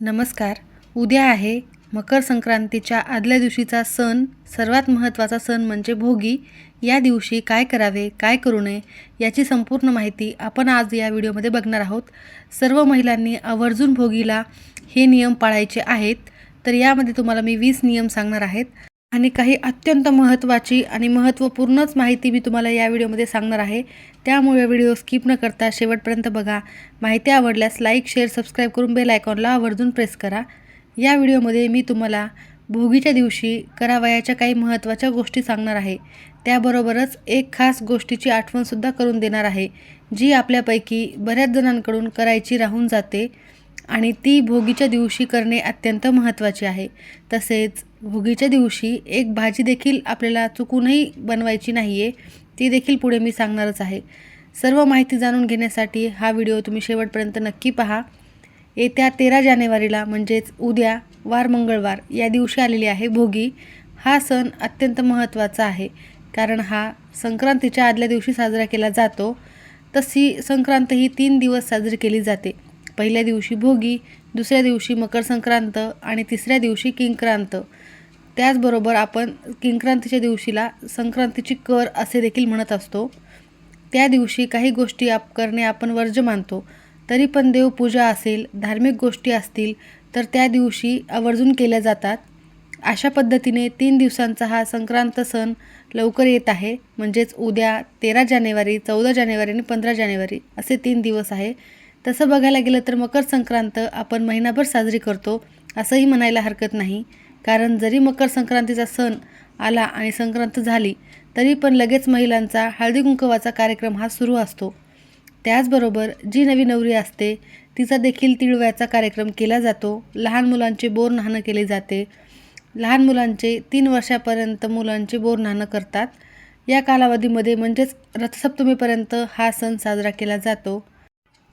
नमस्कार. उद्या आहे मकर संक्रांतीच्या आदल्या दिवशीचा सण. सर्वात महत्त्वाचा सण म्हणजे भोगी. या दिवशी काय करावे काय करू नये याची संपूर्ण माहिती आपण आज या व्हिडिओमध्ये बघणार आहोत. सर्व महिलांनी आवर्जून भोगीला हे नियम पाळायचे आहेत. तर यामध्ये तुम्हाला मी वीस नियम सांगणार आहेत. आणि काही अत्यंत महत्त्वाची आणि महत्त्वपूर्णच माहिती मी तुम्हाला या व्हिडिओमध्ये सांगणार आहे. त्यामुळे व्हिडिओ स्किप न करता शेवटपर्यंत बघा. माहिती आवडल्यास लाईक शेअर सबस्क्राईब करून बेल आयकॉनला आवर्जून प्रेस करा. या व्हिडिओमध्ये मी तुम्हाला भोगीच्या दिवशी करावयाच्या काही महत्त्वाच्या गोष्टी सांगणार आहे. त्याबरोबरच एक खास गोष्टीची आठवणसुद्धा करून देणार आहे जी आपल्यापैकी बऱ्याच जणांकडून करायची राहून जाते. आणि ती भोगीच्या दिवशी करणे अत्यंत महत्त्वाचे आहे. तसेच भोगीच्या दिवशी एक भाजी देखील आपल्याला चुकूनही बनवायची नाही आहे ती देखील पुढे मी सांगणारच आहे. सर्व माहिती जाणून घेण्यासाठी हा व्हिडिओ तुम्ही शेवटपर्यंत नक्की पहा. येत्या तेरा जानेवारीला म्हणजेच उद्या वार मंगळवार या दिवशी आलेली आहे भोगी. हा सण अत्यंत महत्त्वाचा आहे कारण हा संक्रांतीच्या आदल्या दिवशी साजरा केला जातो. तशी संक्रांत ही तीन दिवस साजरी केली जाते. पहिल्या दिवशी भोगी दुसऱ्या दिवशी मकर संक्रांत आणि तिसऱ्या दिवशी किंक्रांत. त्याचबरोबर आपण किंक्रांतीच्या दिवशीला संक्रांतीची कर असे देखील म्हणत असतो. त्या दिवशी काही गोष्टी आप करणे आपण वर्ज मानतो. तरी पण देवपूजा असेल धार्मिक गोष्टी असतील तर त्या दिवशी आवर्जून केल्या जातात. अशा पद्धतीने तीन दिवसांचा हा संक्रांत सण लवकर येत आहे. म्हणजेच उद्या तेरा जानेवारी चौदा जानेवारी आणि पंधरा जानेवारी असे तीन दिवस आहे. तसं बघायला गेलं तर मकर संक्रांत आपण महिनाभर साजरी करतो असंही म्हणायला हरकत नाही. कारण जरी मकर संक्रांतीचा सण आला आणि संक्रांत झाली तरी पण लगेच महिलांचा हळदी कुंकवाचा कार्यक्रम हा सुरू असतो. त्याचबरोबर जी नवी नवरी असते तिचा देखील तिळव्याचा कार्यक्रम केला जातो. लहान मुलांचे बोर न्हाणं केले जाते. लहान मुलांचे तीन वर्षापर्यंत मुलांचे बोर न्हाणं करतात. या कालावधीमध्ये म्हणजेच रथसप्तमीपर्यंत हा सण साजरा केला जातो.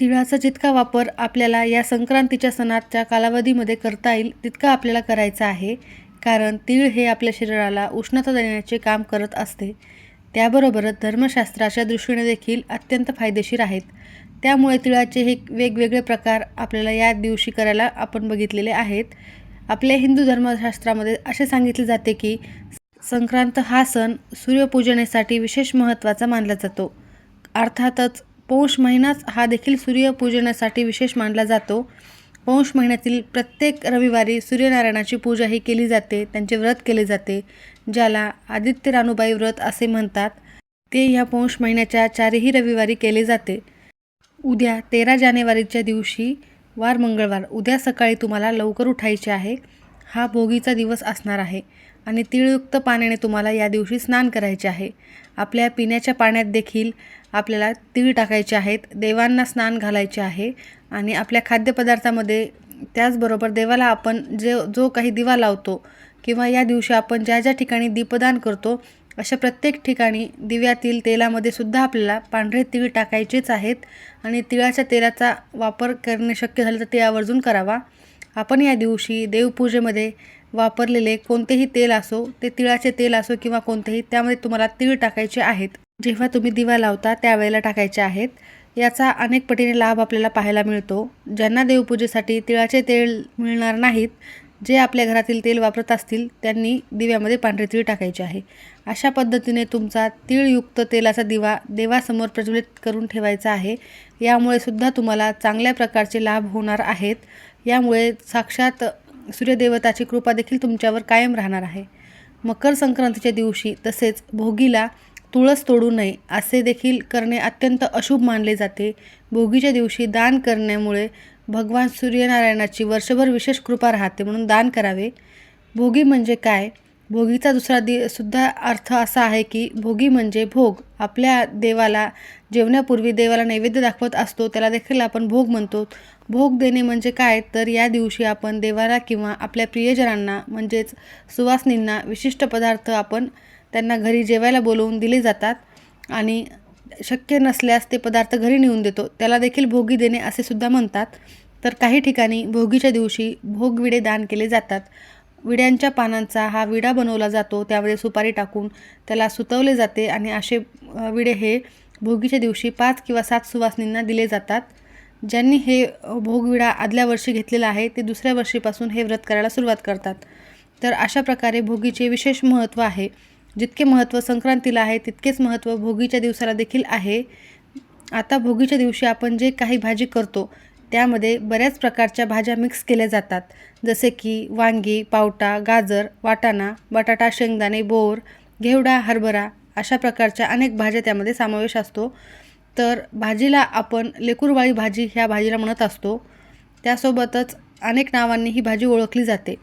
तिळाचा जितका वापर आपल्याला या संक्रांतीच्या सणाच्या कालावधीमध्ये करता येईल तितका आपल्याला करायचा आहे. कारण तीळ हे आपल्या शरीराला उष्णता देण्याचे काम करत असते. त्याबरोबरच धर्मशास्त्राच्या दृष्टीने देखील अत्यंत फायदेशीर आहेत. त्यामुळे तिळाचे हे वेगवेगळे प्रकार आपल्याला या दिवशी करायला आपण बघितलेले आहेत. आपल्या हिंदू धर्मशास्त्रामध्ये असे सांगितले जाते की संक्रांत हा सण सूर्यपूजनेसाठी विशेष महत्त्वाचा मानला जातो. अर्थातच पौष महिनाच हा देखील सूर्यपूजनासाठी विशेष मानला जातो. पौष महिन्यातील प्रत्येक रविवारी सूर्यनारायणाची पूजा ही केली जाते त्यांचे व्रत केले जाते ज्याला आदित्य रानूबाई व्रत असे म्हणतात. ते ह्या पौष महिन्याच्या चारही रविवारी केले जाते. उद्या तेरा जानेवारीच्या दिवशी वार मंगळवार उद्या सकाळी तुम्हाला लवकर उठायचे आहे. हा भोगीचा दिवस असणार आहे. आणि तिळयुक्त पाण्याने तुम्हाला या दिवशी स्नान करायचे आहे. आपल्या पिण्याच्या पाण्यात देखील आपल्याला तीळ टाकायचे आहेत. देवांना स्नान घालायचे आहे आणि आपल्या खाद्यपदार्थामध्ये त्याचबरोबर देवाला आपण जे जो काही दिवा लावतो किंवा या दिवशी आपण ज्या ज्या ठिकाणी दीपदान करतो अशा प्रत्येक ठिकाणी दिव्यातील तेलामध्ये सुद्धा आपल्याला पांढरे तीळ टाकायचेच आहेत आणि तिळाच्या तेलाचा वापर करणे शक्य झालं तर ते आवर्जून करावा. आपण या दिवशी देवपूजेमध्ये वापरलेले कोणतेही तेल असो ते तिळाचे तेल असो किंवा कोणतेही त्यामध्ये तुम्हाला तीळ टाकायचे आहेत. जेव्हा तुम्ही दिवा लावता त्यावेळेला टाकायचे आहेत. याचा अनेक पटीने लाभ आपल्याला पाहायला मिळतो. ज्यांना देवपूजेसाठी तिळाचे तेल मिळणार नाहीत जे आपल्या घरातील तेल वापरत असतील त्यांनी दिव्यामध्ये पांढरे तीळ टाकायचे आहे. अशा पद्धतीने तुमचा तीळयुक्त तेलाचा दिवा देवासमोर प्रज्वलित करून ठेवायचा आहे. यामुळे सुद्धा तुम्हाला चांगल्या प्रकारचे लाभ होणार आहेत. यामुळे साक्षात सूर्यदेवताची कृपा देखील तुमच्यावर कायम राहणार आहे. मकर संक्रांतीच्या दिवशी तसेच भोगीला तुळस तोडू नये असे देखील करणे अत्यंत अशुभ मानले जाते. भोगीच्या दिवशी दान करण्यामुळे भगवान सूर्यनारायणाची वर्षभर विशेष कृपा राहते म्हणून दान करावे. भोगी म्हणजे काय? भोगीचा दुसरा दि सुद्धा अर्थ असा आहे की भोगी म्हणजे भोग. आपल्या देवाला जेवण्यापूर्वी देवाला नैवेद्य दाखवत असतो त्याला देखील आपण भोग म्हणतो. भोग देणे म्हणजे काय? तर या दिवशी आपण देवाला किंवा आपल्या प्रियजनांना म्हणजेच सुवासनींना विशिष्ट पदार्थ आपण त्यांना घरी जेवायला बोलवून दिले जातात आणि शक्य नसल्यास ते पदार्थ घरी नेऊन देतो. त्याला देखील भोगी देणे असे सुद्धा म्हणतात. तर काही ठिकाणी भोगीच्या दिवशी भोगविडे दान केले जातात. विड्यांच्या पानांचा हा विडा बनवला जातो त्यामध्ये सुपारी टाकून त्याला सुतवले जाते आणि असे विडे हे भोगीच्या दिवशी पाच किंवा सात सुवासनींना दिले जातात. ज्यांनी हे भोगविडा आदल्या वर्षी घेतलेला आहे ते दुसऱ्या वर्षीपासून हे व्रत करायला सुरुवात करतात. तर अशा प्रकारे भोगीचे विशेष महत्त्व आहे. जितके महत्त्व संक्रांतीला आहे तितकेच महत्त्व भोगीच्या दिवसाला देखील आहे. आता भोगीच्या दिवशी आपण जे काही भाजी करतो त्यामध्ये बऱ्याच प्रकारच्या भाज्या मिक्स केल्या जातात. जसे की वांगी पावटा गाजर वाटाणा बटाटा शेंगदाणे बोर घेवडा हरभरा अशा प्रकारच्या अनेक भाज्या त्यामध्ये समावेश असतो. तर भाजीला आपण लेकूरवाळी भाजी ह्या भाजीला म्हणत असतो. त्यासोबतच अनेक नावांनी ही भाजी ओळखली जाते.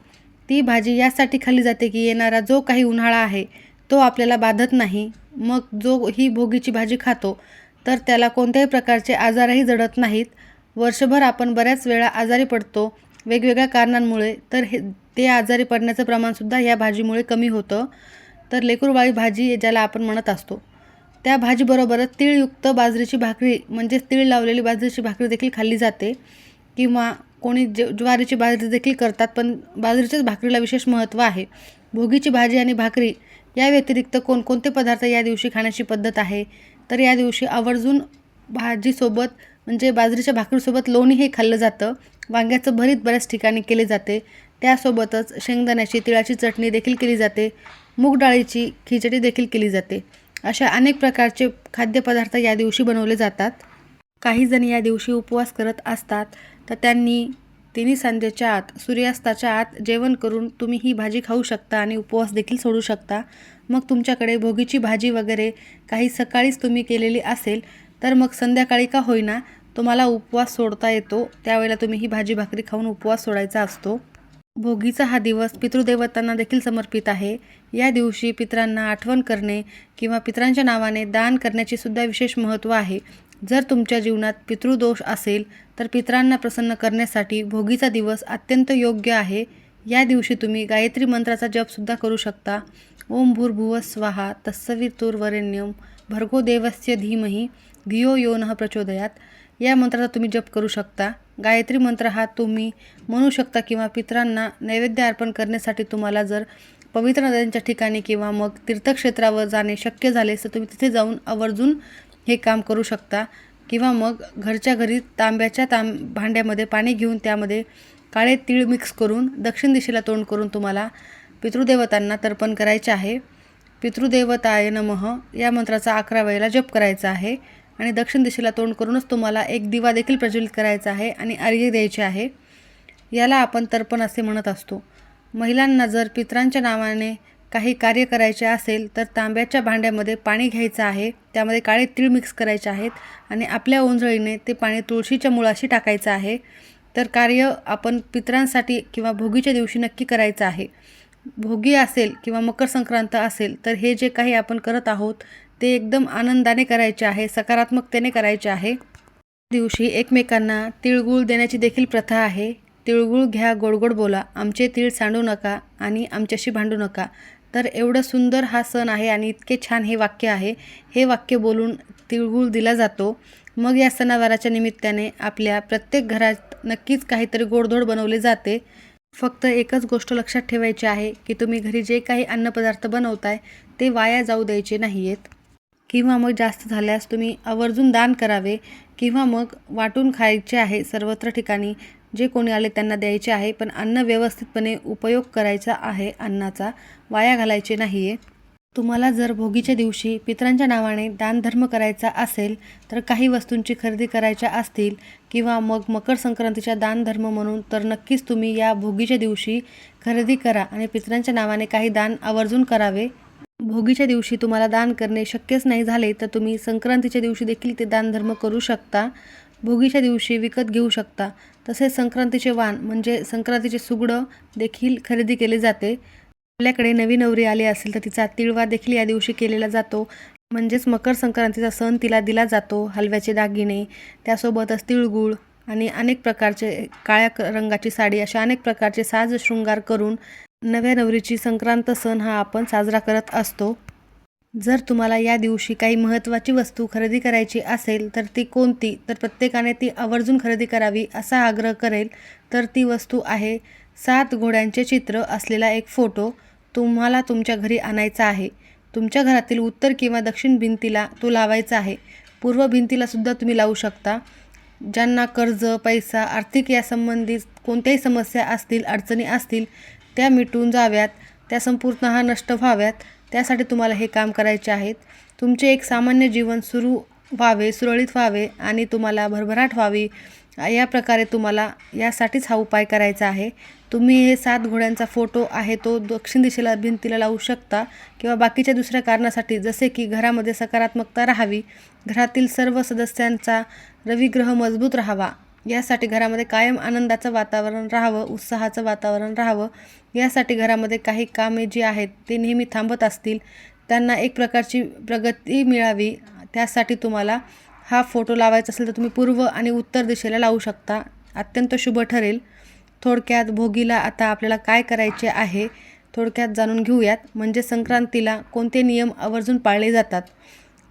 ती भाजी यासाठी खाल्ली जाते की येणारा जो काही उन्हाळा आहे तो आपल्याला बाधत नाही. मग जो ही भोगीची भाजी खातो तर त्याला कोणत्याही प्रकारचे आजारही जडत नाहीत. वर्षभर आपण बऱ्याच वेळा आजारी पडतो वेगवेगळ्या कारणांमुळे तर हे ते आजारी पडण्याचं प्रमाणसुद्धा या भाजीमुळे कमी होतं. तर लेकूरवाळी भाजी ज्याला आपण म्हणत असतो. त्या भाजीबरोबरच तीळयुक्त बाजरीची भाकरी म्हणजेच तीळ लावलेली बाजरीची भाकरी देखील खाल्ली जाते. किंवा कोणी ज ज्वारीची बाजरी देखील करतात पण बाजरीच्याच भाकरीला विशेष महत्त्व आहे. भोगीची भाजी आणि भाकरी या व्यतिरिक्त कोणकोणते पदार्थ या दिवशी खाण्याची पद्धत आहे? तर या दिवशी आवर्जून भाजीसोबत म्हणजे बाजरीच्या भाकरीसोबत लोणी हे खाल्लं जातं. वांग्याचं भरीत बऱ्याच ठिकाणी केले जाते. त्यासोबतच शेंगदाण्याची तिळाची चटणी देखील केली जाते. मूग डाळीची खिचडी देखील केली जाते. अशा अनेक प्रकारचे खाद्यपदार्थ या दिवशी बनवले जातात. काही जण या दिवशी उपवास करत असतात तर त्यांनी तिन्ही सांजेच्या आत सूर्यास्ताच्या आत जेवण करून तुम्ही ही भाजी खाऊ शकता आणि उपवास देखील सोडू शकता. मग तुमच्याकडे भोगीची भाजी वगैरे काही सकाळीच तुम्ही केलेली असेल तर मग संध्याकाळी का होईना तुम्हाला उपवास सोडता येतो. त्यावेळेला तुम्ही ही भाजी भाकरी खाऊन उपवास सोडायचा असतो. भोगीचा हा दिवस पितृदेवतांना देखील समर्पित आहे. या दिवशी पितरांना आठवण करणे किंवा पितरांच्या नावाने दान करण्याचे सुद्धा विशेष महत्त्व आहे. जर तुमच्या जीवनात पितृदोष असेल तर पितरांना प्रसन्न करण्यासाठी भोगीचा दिवस अत्यंत योग्य आहे. या दिवशी तुम्ही गायत्री मंत्राचा जपसुद्धा करू शकता. ओम भूर्भुव स्वाहा तत्सवितुर्वरेण्यम भर्गो देवस्य धीमही. धियो यो नः प्रचोदयात. या मंत्राचा तुम्ही जप करू शकता. गायत्री मंत्र हा तुम्ही म्हणू शकता किंवा पितरांना नैवेद्य अर्पण करण्यासाठी तुम्हाला जर पवित्र नद्यांच्या ठिकाणी किंवा मग तीर्थक्षेत्रावर जाणे शक्य झाले तर तुम्ही तिथे जाऊन आवर्जून हे काम करू शकता. किंवा मग घरच्या घरी तांब्याच्या तांब भांड्यामध्ये पाणी घेऊन त्यामध्ये काळे तीळ मिक्स करून दक्षिण दिशेला तोंड करून तुम्हाला पितृदेवतांना तर्पण करायचे आहे. पितृदेवताय नमः. या मंत्राचा अकरा वेळेला जप करायचा आहे. आणि दक्षिण दिशेला तोंड करूनच तुम्हाला एक दिवा देखील प्रज्वलित करायचा आहे आणि अर्घ्य द्यायचे आहे. याला आपण तर्पण असे म्हणत असतो. महिलांना जर पितरांच्या नावाने काही कार्य करायचे असेल तर तांब्याच्या भांड्यामध्ये पाणी घ्यायचं आहे. त्यामध्ये काळे तीळ मिक्स करायचे आहेत आणि आपल्या ओंजळीने ते पाणी तुळशीच्या मुळाशी टाकायचं आहे. तर कार्य आपण पितरांसाठी किंवा भोगीच्या दिवशी नक्की करायचं आहे. भोगी असेल किंवा मकर संक्रांत असेल तर हे जे काही आपण करत आहोत ते एकदम आनंदाने करायचे आहे सकारात्मकतेने करायचे आहे. दिवशी एकमेकांना तिळगुळ देण्याची देखील प्रथा आहे. तिळगुळ घ्या गोड गोड बोला. आमचे तीळ सांडू नका आणि आमच्याशी भांडू नका. तर एवढं सुंदर हा सण आहे आणि इतके छान हे वाक्य आहे. हे वाक्य बोलून तिळगुळ दिला जातो. मग या सणावाराच्या निमित्ताने आपल्या प्रत्येक घरात नक्कीच काहीतरी गोडधोड बनवले जाते. फक्त एकच गोष्ट लक्षात ठेवायची आहे की तुम्ही घरी जे काही अन्नपदार्थ बनवताय ते वाया जाऊ द्यायचे नाही आहेत किंवा मग जास्त झाल्यास तुम्ही आवर्जून दान करावे किंवा मग वाटून खायचे आहे सर्वत्र ठिकाणी जे कोणी आले त्यांना द्यायचे आहे पण अन्न व्यवस्थितपणे उपयोग करायचा आहे अन्नाचा वाया घालायचे नाही आहे तुम्हाला जर भोगीच्या दिवशी पितरांच्या नावाने दानधर्म करायचा असेल तर काही वस्तूंची खरेदी करायच्या असतील किंवा मग मकर संक्रांतीच्या दानधर्म म्हणून तर नक्कीच तुम्ही या भोगीच्या दिवशी खरेदी करा आणि पितरांच्या नावाने काही दान आवर्जून करावे. भोगीच्या दिवशी तुम्हाला दान करणे शक्यच नाही झाले तर तुम्ही संक्रांतीच्या दिवशी देखील ते दानधर्म करू शकता. भोगीच्या दिवशी विकत घेऊ शकता. तसेच संक्रांतीचे वाण म्हणजे संक्रांतीचे सुगडं देखील खरेदी केले जाते. आपल्याकडे नवी नवरी आली असेल तर तिचा तिळवा देखील या दिवशी केलेला जातो. म्हणजेच मकर संक्रांतीचा सण तिला दिला जातो हलव्याचे दागिने त्यासोबतच तिळगुळ आणि अनेक प्रकारचे काळ्या क- रंगाची साडी अशा अनेक प्रकारचे साज शृंगार करून नव्या नवरीची संक्रांत सण हा आपण साजरा करत असतो. जर तुम्हाला या दिवशी काही महत्त्वाची वस्तू खरेदी करायची असेल तर ती कोणती? तर प्रत्येकाने ती आवर्जून खरेदी करावी असा आग्रह करेल. तर ती वस्तू आहे सात घोड्यांचे चित्र असलेला एक फोटो. तुम्हाला तुमच्या घरी आणायचा आहे. तुमच्या घरातील उत्तर किंवा दक्षिण भिंतीला तो लावायचा आहे. पूर्व भिंतीलासुद्धा तुम्ही लावू शकता. ज्यांना कर्ज पैसा आर्थिक या संबंधित कोणत्याही समस्या असतील अडचणी असतील त्या मिटून जाव्यात त्या संपूर्ण नष्ट व्हाव्यात. त्यासाठी तुम्हाला हे काम करायचे आहेत. तुमचे एक सामान्य जीवन सुरू व्हावे सुरळीत व्हावे आणि तुम्हाला भरभराट व्हावी. या प्रकारे तुम्हाला यासाठीच हा उपाय करायचा आहे. तुम्ही हे सात घोड्यांचा फोटो आहे तो दक्षिण दिशेला भिंतीला लावू शकता किंवा बाकीच्या दुसऱ्या कारणासाठी जसे की घरामध्ये सकारात्मकता राहावी. घरातील सर्व सदस्यांचा रविग्रह मजबूत राहावा. यासाठी घरामध्ये कायम आनंदाचं वातावरण राहावं उत्साहाचं वातावरण राहावं. यासाठी घरामध्ये काही कामे जी आहेत ते नेहमी थांबत असतील. त्यांना एक प्रकारची प्रगती मिळावी. त्यासाठी तुम्हाला हा फोटो लावायचा असेल तर तुम्ही पूर्व आणि उत्तर दिशेला लावू शकता. अत्यंत शुभ ठरेल. थोडक्यात भोगीला आता आपल्याला काय करायचे आहे थोडक्यात जाणून घेऊयात. म्हणजे संक्रांतीला कोणते नियम आवर्जून पाळले जातात?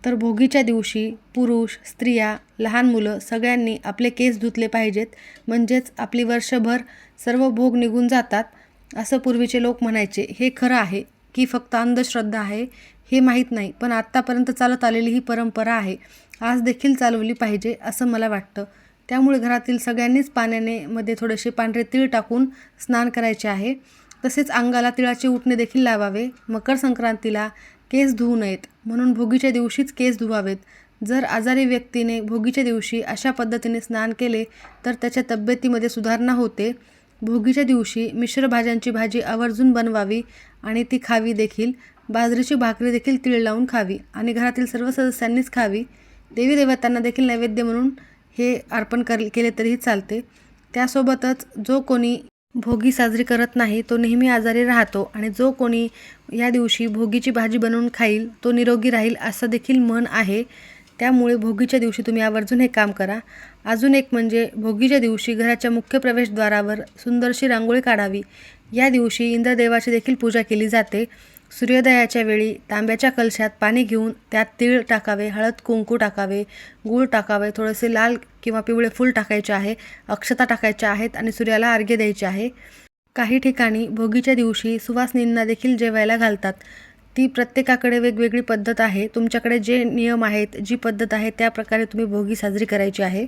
तर भोगीच्या दिवशी पुरुष स्त्रिया लहान मुलं सगळ्यांनी आपले केस धुतले पाहिजेत. म्हणजेच आपली वर्षभर सर्व भोग निघून जातात असं पूर्वीचे लोक म्हणायचे. हे खरं आहे की फक्त अंधश्रद्धा आहे हे माहीत नाही पण आत्तापर्यंत चालत आलेली ही परंपरा आहे. आज देखील चालवली पाहिजे असं मला वाटतं. त्यामुळे घरातील सगळ्यांनीच पाण्याने मध्ये थोडेसे पांढरे तीळ टाकून स्नान करायचे आहे. तसेच अंगाला तिळाचे उठणे देखील लावावे. मकर संक्रांतीला केस धुवू नयेत. म्हणून भोगीच्या दिवशीच केस धुवावेत. जर आजारी व्यक्तीने भोगीच्या दिवशी अशा पद्धतीने स्नान केले तर त्याच्या तब्येतीमध्ये सुधारणा होते. भोगीच्या दिवशी मिश्र भाज्यांची भाजी आवर्जून बनवावी आणि ती खावी देखील. बाजरीची भाकरी देखील तीळ लावून खावी आणि घरातील सर्व सदस्यांनीच खावी. देवी देवतांना देखील नैवेद्य म्हणून हे अर्पण कर केले तरीही चालते. त्यासोबतच जो कोणी भोगी साजरी करत नाही तो नेहमी आजारी राहतो आणि जो कोणी या दिवशी भोगीची भाजी बनवून खाईल तो निरोगी राहील असं देखील म्हण आहे. त्यामुळे भोगीच्या दिवशी तुम्ही आवर्जून हे काम करा. अजून एक म्हणजे भोगीच्या दिवशी घराच्या मुख्य प्रवेशद्वारावर सुंदरशी रांगोळी काढावी. या दिवशी इंद्रदेवाची देखील पूजा केली जाते. सूर्योदयाच्या वेळी तांब्याच्या कलशात पाणी घेऊन त्यात तीळ टाकावे हळद कुंकू टाकावे गूळ टाकावे थोडेसे लाल किंवा पिवळे फूल टाकायचे आहे अक्षता टाकायच्या आहेत आणि सूर्याला अर्घ्य द्यायचे आहे. काही ठिकाणी भोगीच्या दिवशी सुवासनींना देखील जेवायला घालतात. ती प्रत्येकाकडे वेगवेगळी पद्धत आहे. तुमच्याकडे जे नियम आहेत जी पद्धत आहे त्या प्रकारे तुम्ही भोगी साजरी करायची आहे.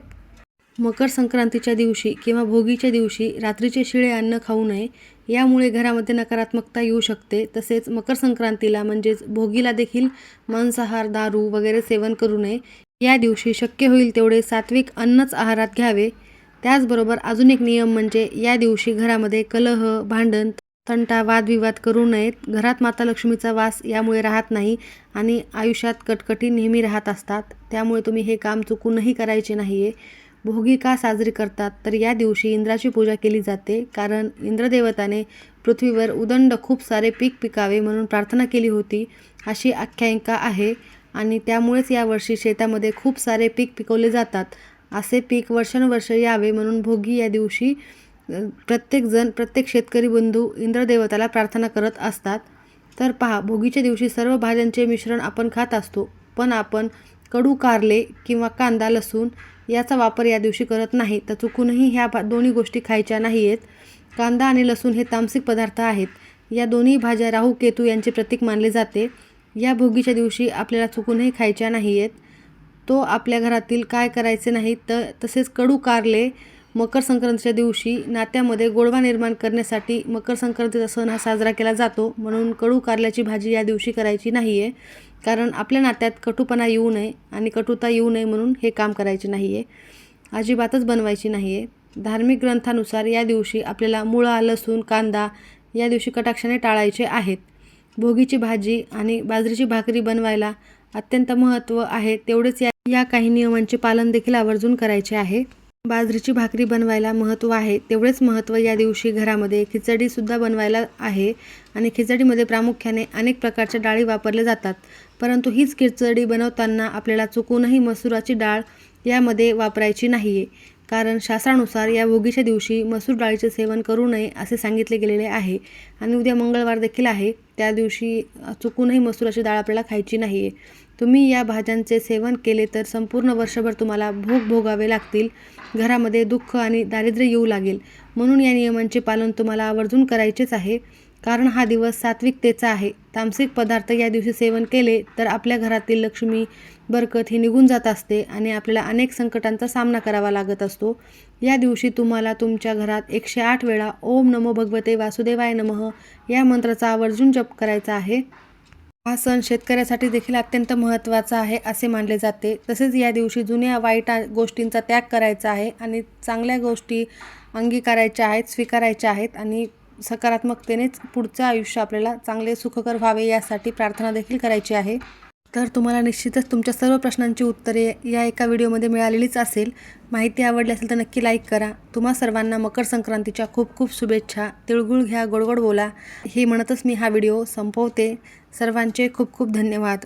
मकर संक्रांतीच्या दिवशी किंवा भोगीच्या दिवशी रात्रीचे शिळे अन्न खाऊ नये. यामुळे घरामध्ये नकारात्मकता येऊ शकते. तसेच मकर संक्रांतीला म्हणजेच भोगीला देखील मांसाहार दारू वगैरे सेवन करू नये. या दिवशी शक्य होईल तेवढे सात्विक अन्नच आहारात घ्यावे. त्याचबरोबर अजून एक नियम म्हणजे या दिवशी घरामध्ये कलह भांडण तंटा वादविवाद करू नयेत. घरात माता लक्ष्मीचा वास यामुळे राहत नाही आणि आयुष्यात कटकटी नेहमी राहत असतात. त्यामुळे तुम्ही हे काम चुकूनही करायचे नाही आहे भोगी का साजरी करतात? तर या दिवशी इंद्राची पूजा केली जाते. कारण इंद्रदेवताने पृथ्वीवर उदंड खूप सारे पीक पिकावे म्हणून प्रार्थना केली होती. अशी आख्यायिका आहे. आणि त्यामुळेच यावर्षी शेतामध्ये खूप सारे पीक पिकवले जातात. असे पीक वर्षानुवर्ष यावे म्हणून भोगी या दिवशी प्रत्येकजण प्रत्येक शेतकरी बंधू इंद्रदेवताला प्रार्थना करत असतात. तर पहा भोगीच्या दिवशी सर्व भाज्यांचे मिश्रण आपण खात असतो. पण आपण कडू कारले किंवा कांदा लसूण याचा वापर या दिवशी करत नाही. तर चुकूनही ह्या भा दोन्ही गोष्टी खायच्या नाही आहेत कांदा आणि लसूण हे तामसिक पदार्थ आहेत. या दोन्ही भाज्या राहू केतू यांचे प्रतीक मानले जाते. या भोगीच्या दिवशी आपल्याला चुकूनही खायच्या नाही आहेत तो आपल्या घरातील काय करायचे नाही तर तसेच कडू कारले मकर संक्रांतीच्या दिवशी नात्यामध्ये गोडवा निर्माण करण्यासाठी मकर संक्रांतीचा सण हा साजरा केला जातो. म्हणून कडू कारल्याची भाजी या दिवशी करायची नाही आहे कारण आपल्या नात्यात कटुपणा येऊ नये आणि कटुता येऊ नये म्हणून हे काम करायचे नाही आहे अजिबातच बनवायची नाही आहे धार्मिक ग्रंथानुसार या दिवशी आपल्याला मुळा लसूण कांदा या दिवशी कटाक्षाने टाळायचे आहेत. भोगीची भाजी आणि बाजरीची भाकरी बनवायला अत्यंत महत्त्व आहे. तेवढेच या या काही नियमांचे पालन देखील आवर्जून करायचे आहे. बाजरीची भाकरी बनवायला महत्त्व आहे तेवढेच महत्त्व या दिवशी घरामध्ये खिचडीसुद्धा बनवायला आहे आणि खिचडीमध्ये प्रामुख्याने अनेक प्रकारच्या डाळी वापरल्या जातात. परंतु हीच खिचडी बनवताना आपल्याला चुकूनही मसुराची डाळ यामध्ये वापरायची नाही आहे कारण शास्त्रानुसार या भोगीच्या दिवशी मसूर डाळीचे सेवन करू नये असे सांगितले गेलेले आहे आणि उद्या मंगळवार देखील आहे. त्या दिवशी चुकूनही मसुराची डाळ आपल्याला खायची नाही आहे तुम्ही या भाज्यांचे सेवन केले तर संपूर्ण वर्षभर तुम्हाला भोग भोगावे लागतील घरामध्ये दुःख आणि दारिद्र्य येऊ लागेल. म्हणून या नियमांचे पालन तुम्हाला आवर्जून करायचेच आहे. कारण हा दिवस सात्विकतेचा आहे. तामसिक पदार्थ या दिवशी सेवन केले तर आपल्या घरातील लक्ष्मी बरकत ही निघून जात असते आणि आपल्याला अनेक संकटांचा सामना करावा लागत असतो. या दिवशी तुम्हाला तुमच्या घरात एकशे आठ वेळा ओम नमो भगवते वासुदेवाय नमः या मंत्राचा आवर्जून जप करायचा आहे. हा सण शेतकऱ्यासाठी देखील अत्यंत महत्त्वाचा आहे असे मानले जाते. तसेच या दिवशी जुन्या वाईट गोष्टींचा त्याग करायचा आहे आणि चांगल्या गोष्टी अंगीकारायच्या आहेत स्वीकारायच्या आहेत आणि सकारात्मकतेनेच पुढचं आयुष्य आपल्याला चांगले सुखकर व्हावे यासाठी प्रार्थना देखील करायची आहे. तर तुम्हाला निश्चितच तुमच्या सर्व प्रश्नांची उत्तरे या एका व्हिडिओमध्ये मिळालेलीच असेल. माहिती आवडली असेल तर नक्की लाईक करा. तुम्हा सर्वांना मकर संक्रांतीच्या खूप खूप शुभेच्छा. तिळगुळ घ्या गोडगोड बोला. हे म्हणतच मी हा व्हिडिओ संपवते. सर्वांचे खूप खूप धन्यवाद.